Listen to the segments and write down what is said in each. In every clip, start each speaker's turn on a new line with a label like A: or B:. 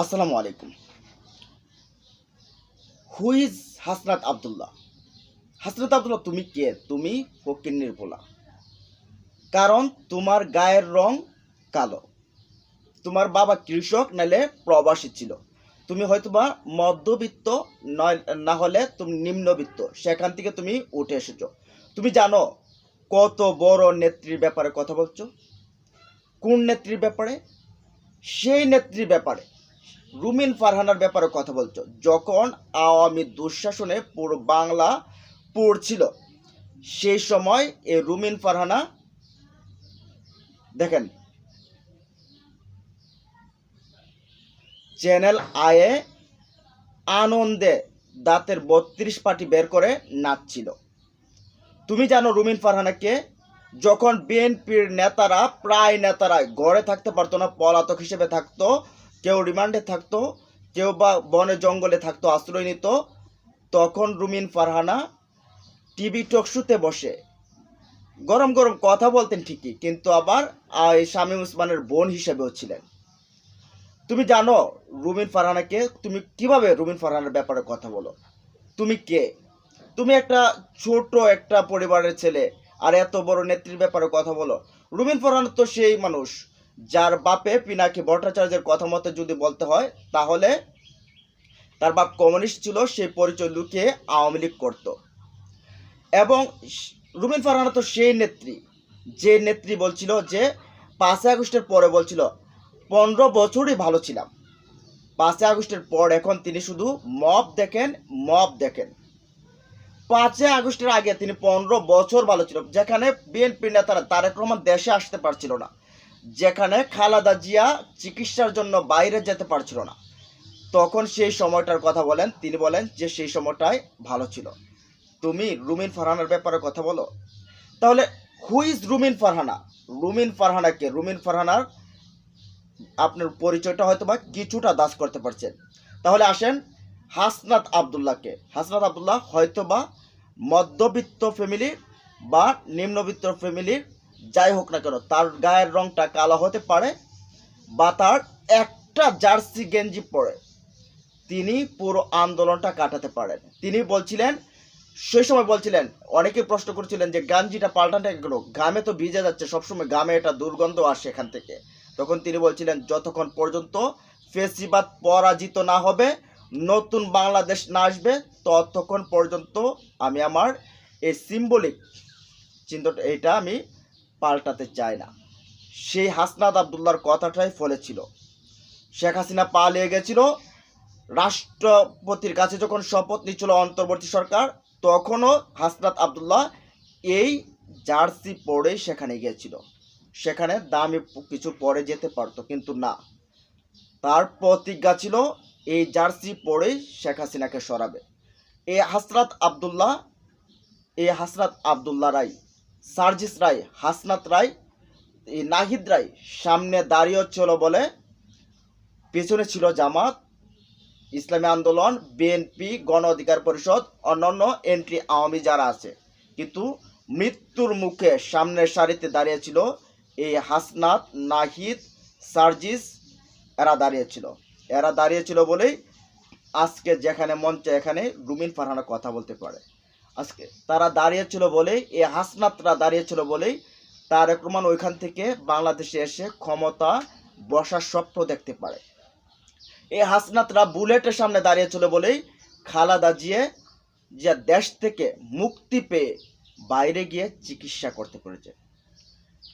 A: আসসালামু আলাইকুম। Who is Hasnat Abdullah Hasnat Abdullah তুমি কে? তুমি ফকিন্নির পোলা কারণ তোমার গায়ের রং কালো। তোমার বাবা কৃষক নালে প্রবাসী ছিল। তুমি হয়তোবা মধ্যবিত্ত, নয় না হলে তুমি নিম্নবিত্ত। সেখান থেকে তুমি উঠে এসেছ। তুমি জানো কত বড় নেত্রীর ব্যাপারে কথা বলছো? কোন নেত্রীর ব্যাপারে? সেই নেত্রীর ব্যাপারে। রুমিন ফারহানার ব্যাপারে কথা বলছো যখন আওয়ামী দুঃশাসনে পুরো বাংলা পড়ছিল, সেই সময় এই রুমিন ফারহানা, দেখেন, চ্যানেল আয়ে আনন্দে দাঁতের বত্রিশ পাটি বের করে নাচছিল। তুমি জানো রুমিন ফারহানাকে, যখন বিএনপির নেতারা, প্রায় নেতারা ঘরে থাকতে পারতো না, পলাতক হিসেবে থাকতো কেউ রিমান্ডে থাকতো, কেউ বা বনে জঙ্গলে থাকতো, আশ্রয় নিত, তখন রুমিন ফারহানা টিভি টকশুতে বসে। গরম গরম কথা বলতেন ঠিকই, কিন্তু আবার এই শামীম উসমানের বোন হিসেবেও ছিলেন। তুমি জানো রুমিন ফারহানাকে, তুমি কীভাবে রুমিন ফারহানার ব্যাপারে কথা বলো? তুমি কে? তুমি একটা ছোট একটা পরিবারের ছেলে, আর এত বড় নেত্রীর ব্যাপারে কথা বলো। রুমিন ফারহানা তো সেই মানুষ। যার বাপে পিনাকি ভট্টাচার্যের কথা মতো যদি বলতে হয়, তাহলে তার বাপ কমিউনিস্ট ছিল সেই পরিচয় লুকিয়ে আওয়ামী লীগ করতো। এবং রুমিন ফারহানা তো সেই নেত্রী। যে নেত্রী বলছিল যে, পাঁচই আগস্টের পরে বলছিল, পনেরো বছরই ভালো ছিলাম। পাঁচই আগস্টের পর এখন তিনি শুধু মব দেখেন মব দেখেন। পাঁচই আগস্টের আগে তিনি পনেরো বছর ভালো ছিল, যেখানে বিএনপি নেতারা তারেক রহমান দেশে আসতে পারছিল না। যেখানে খালাদা জিয়া চিকিৎসার জন্য বাইরে যেতে পারছিল না। তখন সেই সময়টার কথা বলেন, তিনি বলেন যে সেই সময়টাই ভালো ছিল। তুমি রুমিন ফারহানার ব্যাপারে কথা বলো। তাহলে হু ইজ রুমিন ফারহানা? রুমিন ফারহানাকে রুমিন ফারহানার আপনার পরিচয়টা হয়তো বা কিছুটা দাস করতে পারছেন। তাহলে আসেন হাসনাত আবদুল্লাহকে হাসনাত আবদুল্লাহ হয়তো বা মধ্যবিত্ত ফ্যামিলির বা নিম্নবিত্ত ফ্যামিলির যাই হোক না কেন, তার গায়ের রংটা কালো হতে পারে বা তার একটা জার্সি গেঞ্জি পরে। তিনি পুরো আন্দোলনটা কাটাতে পারেন। তিনি বলছিলেন সেই সময় বলছিলেন অনেকে প্রশ্ন করছিলেন যে গাঞ্জিটা পাল্টানটা গেল গামে তো ভিজে যাচ্ছে, সবসময় গামে এটা দুর্গন্ধ আসে এখান থেকে। তখন তিনি বলছিলেন, যতক্ষণ পর্যন্ত ফেসিবাদ পরাজিত না হবে, নতুন বাংলাদেশ না আসবে, ততক্ষণ পর্যন্ত আমি আমার এই সিম্বলিক চিন্তাটা এটা আমি পাল্টাতে চায় না। সেই হাসনাদ আবদুল্লার কথাটাই ফলেছিল শেখ হাসিনা পালিয়ে গেছিল। রাষ্ট্রপতির কাছে যখন শপথ নিচ্ছিল অন্তর্বর্তী সরকার, তখনও হাসনাত আবদুল্লাহ এই জার্সি পরেই সেখানে গিয়েছিল। সেখানে দামি কিছু পরে যেতে পারতো, কিন্তু না। তার প্রতিজ্ঞা ছিল, এই জার্সি পরেই শেখ হাসিনাকে সরাবে। এই হাসরাত আবদুল্লাহ এই হাসরাত আবদুল্লাহ রায় সার্জিস রায়, হাসনাত রায়, এই নাহিদ রায় সামনে দাঁড়িয়ে ছিল বলে পেছনে ছিল জামাত, ইসলামী আন্দোলন, বিএনপি, গণ অধিকার পরিষদ, অন্যান্য এন্ট্রি আওয়ামী যারা আছে। কিন্তু মৃত্যুর মুখে সামনের সারিতে দাঁড়িয়েছিল এই হাসনাত, নাহিদ, সার্জিস, এরা দাঁড়িয়েছিল এরা দাঁড়িয়েছিল বলেই আজকে যেখানে মঞ্চে এখানে রুমিন ফারহানা কথা বলতে পারে। আজকে। তারা দাঁড়িয়েছিল বলেই, এই হাসনাতরা দাঁড়িয়েছিল বলেই তারেক রহমান ওইখান থেকে বাংলাদেশে এসে ক্ষমতা বসার স্বপ্ন দেখতে পারে। এই হাসনাতরা বুলেটের সামনে দাঁড়িয়েছিল বলেই খালাদা জিয়ে যে দেশ থেকে মুক্তি পেয়ে বাইরে গিয়ে চিকিৎসা করতে পেরেছে।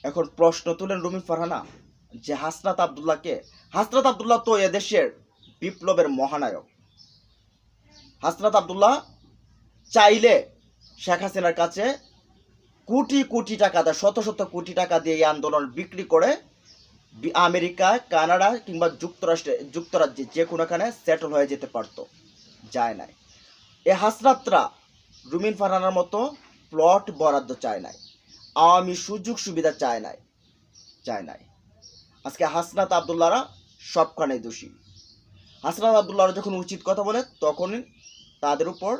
A: এখন প্রশ্ন তুলেন রুমিন ফারহানা, যে হাসনাত আবদুল্লাহকে, হাসনাত আবদুল্লাহ তো এদেশের বিপ্লবের মহানায়ক। হাসনাত আবদুল্লাহ চাইলে শেখ হাসিনার কাছে কোটি কোটি টাকা দেয়, শত শত কোটি টাকা দিয়ে এই আন্দোলন বিক্রি করে আমেরিকা, কানাডা কিংবা যুক্তরাষ্ট্রে, যুক্তরাজ্যে যে কোনোখানে সেটেল হয়ে যেতে পারতো, যায় নাই। এ হাসনাতরা রুমিন ফারহানার মতো প্লট বরাদ্দ চায় নাই, আওয়ামী সুযোগ সুবিধা চায় নাই চায় নাই। আজকে হাসনাত আবদুল্লাহরা সবখানে দোষী। হাসনাত আবদুল্লাহরা যখন উচিত কথা বলে তখন তাদের উপর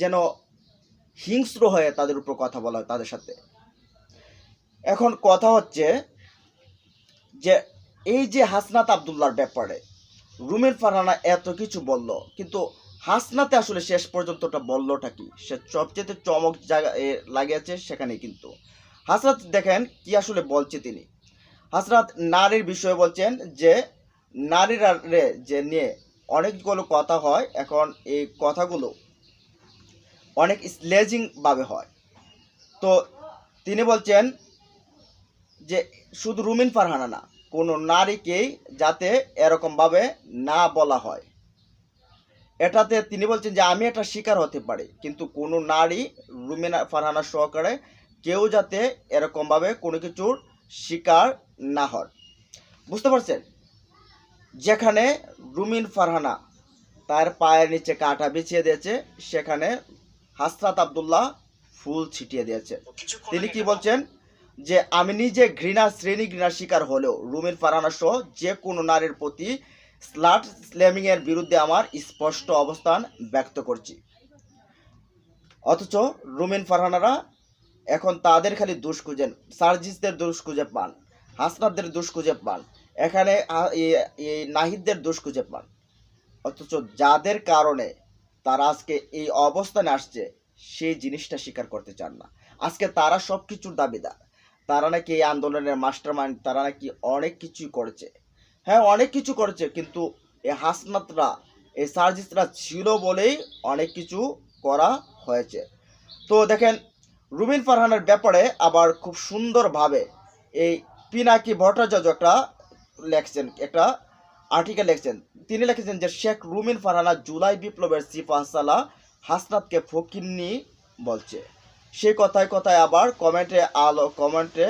A: যেন হিংস্র হয়ে তাদের উপর কথা বলা হয় তাদের সাথে। এখন কথা হচ্ছে যে, এই যে হাসনাত আবদুল্লার ব্যাপারে রুমিন ফারহানা এত কিছু বলল, কিন্তু হাসনাতে আসলে শেষ পর্যন্তটা বললোটা কি? সে সবচেয়ে চমক জায়গা লাগিয়েছে সেখানে কিন্তু। হাসনাত দেখেন কি আসলে বলছে তিনি। হাসনাত নারীর বিষয়ে বলছেন যে, নারীরা যে নিয়ে অনেকগুলো কথা হয়, এখন এই কথাগুলো অনেক স্লেজিং ভাবে হয়। তো তিনি বলছেন যে, শুধু রুমিন ফারহানা না, কোনো নারীকেই যাতে এরকমভাবে না বলা হয়। এটাতে তিনি বলছেন যে, আমি এটা শিকার হতে পারি, কিন্তু কোনো নারী রুমিনা ফারহানা সহকারে কেউ যাতে এরকমভাবে কোনো কিছুর শিকার না হয়। বুঝতে পারছেন? যেখানে রুমিন ফারহানা তার পায়ের নিচে কাটা বিছিয়ে দিয়েছে, সেখানে হাসরাত আবদুল্লাহ ফুল ছিটিয়ে দিয়েছে তিনি কি বলছেন? যে আমি নিজে ঘৃণা শ্রেণি ঘৃণার শিকার হলেও রুমিন ফারহানা সহ যে কোনো নারীর প্রতি স্লাট স্ল্যামিং এর বিরুদ্ধে আমার স্পষ্ট অবস্থান ব্যক্ত করছি। অথচ রুমিন ফারহানারা এখন তাদের খালি দোষ খুঁজেন সার্জিসদের দোষ খুঁজে পান হাসনাদের দোষ খুঁজে পান এখানে নাহিদদের দোষ খুঁজে পান। অথচ যাদের কারণে তারা আজকে এই অবস্থানে আসছে, সেই জিনিসটা স্বীকার করতে চান না। আজকে তারা সব কিছুর দাবিদার। তারা নাকি এই আন্দোলনের মাস্টার মাইন্ড তারা নাকি অনেক কিছুই করেছে। হ্যাঁ অনেক কিছু করেছে, কিন্তু এই হাসনাতরা এই সার্জিসরা ছিল বলেই অনেক কিছু করা হয়েছে। তো দেখেন, রুবিন ফারহানের ব্যাপারে আবার খুব সুন্দরভাবে এই পিনাকি ভট্টাচার্য একটা লেখছেন, একটা আর্টিকেল লিখছেন, তিনি লিখেছেন যে শেখ রুমিন ফারহানা জুলাই বিপ্লবের সিফাসালা হাসনাতকে ফকিন্নি বলছে। সেই কথায় কথায় আবার কমেন্টে আলো কমেন্টে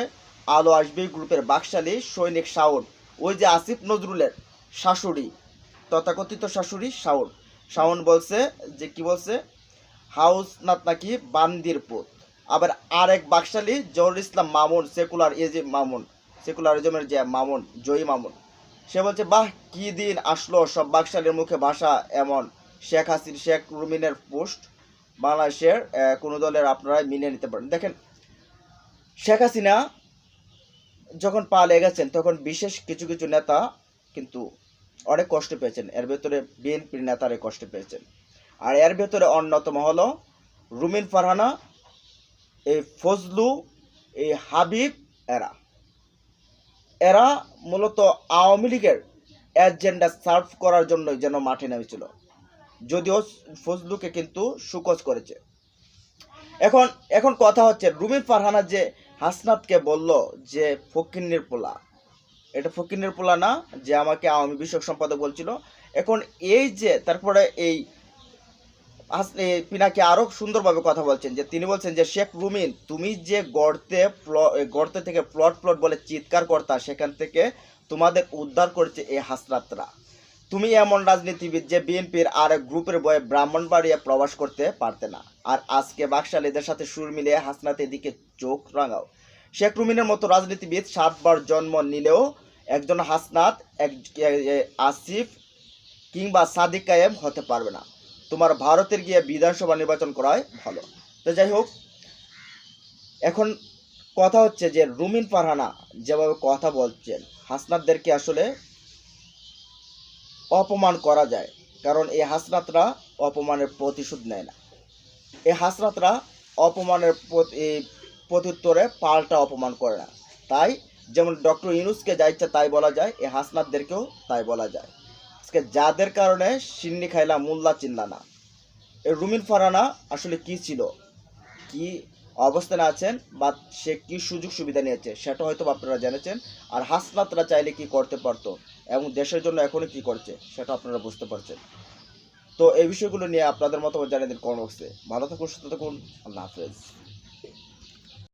A: আলো আসবে গ্রুপের বাকশালী সৈনিক শাওন, ওই যে আসিফ নজরুলের শাশুড়ি, তথাকথিত শাশুড়ি শাওন। শাওন বলছে যে কি বলছে? হাউস নাত নাকি বান্দির পুত। আবার আরেক বাকশালী Zahurul Islam Mamun, secular A J Mamun, সেকুলারিজমের যে মামুন, জয়ী মামুন। সে বলছে, বাহ, কি দিন আসলো সব বাকশালীর মুখে ভাষা এমন। শেখ হাসিন, শেখ রুমিনের পোস্ট বাংলাদেশের কোনো দলের আপনারা মিলিয়ে নিতে পারেন। দেখেন, শেখ হাসিনা যখন পা লেগেছেন, তখন বিশেষ কিছু কিছু নেতা কিন্তু অনেক কষ্ট পেয়েছেন। এর ভেতরে বিএনপির নেতারা কষ্ট পেয়েছেন। আর এর ভেতরে অন্যতম হলো রুমিন ফারহানা, এই ফজলু, এই হাবিব এরা। এরা মূলত আওয়ামী লীগের এজেন্ডা সার্ভ করার জন্য যেন মাঠে নেমেছিল। যদিও ফজলুকে কিন্তু সুকজ করেছে। এখন এখন কথা হচ্ছে রুমিন ফারহানা যে হাসনাতকে বলল যে ফকিন্নির পোলা, এটা ফকিন্নির পোলা না, যে আমাকে আওয়ামী বিষয়ক সম্পাদক বলছিল। এখন এই যে, তারপরে এই এই পিনাকি আরও সুন্দরভাবে কথা বলছেন, যে তিনি বলছেন যে, শেখ রুমিন, তুমি যে গর্তে গর্তে থেকে প্লট প্লট বলে চিৎকার করতা, সেখান থেকে তোমাদের উদ্ধার করেছে এই হাসরাতরা তুমি এমন রাজনীতিবিদ যে বিএনপির আর এক গ্রুপের বয়ে ব্রাহ্মণবাড়িয়া প্রবাস করতে পারতে না। আর আজকে বাকশালীদের সাথে সুর মিলিয়ে হাসনাতের দিকে চোখ রাঙাও। শেখ রুমিনের মতো রাজনীতিবিদ সাতবার জন্ম নিলেও একজন হাসনাত, এক আসিফ কিংবা সাদিক কায়েম হতে পারবে না। তোমার ভারতের গিয়ে বিধানসভা নির্বাচন করাই ভালো। তো যাই হোক, এখন কথা হচ্ছে যে রুমিন ফারহানা যেভাবে কথা বলছেন, হাসনাতদেরকে আসলে অপমান করা যায়, কারণ এই হাসনাতরা অপমানের প্রতিশোধ নেয় না। এই হাসনাতরা অপমানের প্রতি- প্রত্যুত্তরে পাল্টা অপমান করে না। তাই যেমন ডক্টর ইউনুসকে যা ইচ্ছা তাই বলা যায়, এই হাসনাতদেরকেও তাই বলা যায়। আজকে যাদের কারণে সিন্নি খাইলা মোল্লা চিনলা না। রুমিন ফারানা আসলে কি ছিল? কি অবস্থানে আছেন বা সে কি সুযোগ সুবিধা নিয়েছে, সেটা হয়তো আপনারা জেনেছেন। আর হাসনাতরা চাইলে কি করতে পারতো এবং দেশের জন্য এখনও কি করছে, সেটা আপনারা বুঝতে পারছেন। তো এই বিষয়গুলো নিয়ে আপনাদের মতামত জানিয়ে দিন কমেন্ট বক্সে। ভালো থাকুন, সুস্থ থাকুন। আল্লাহ হাফেজ।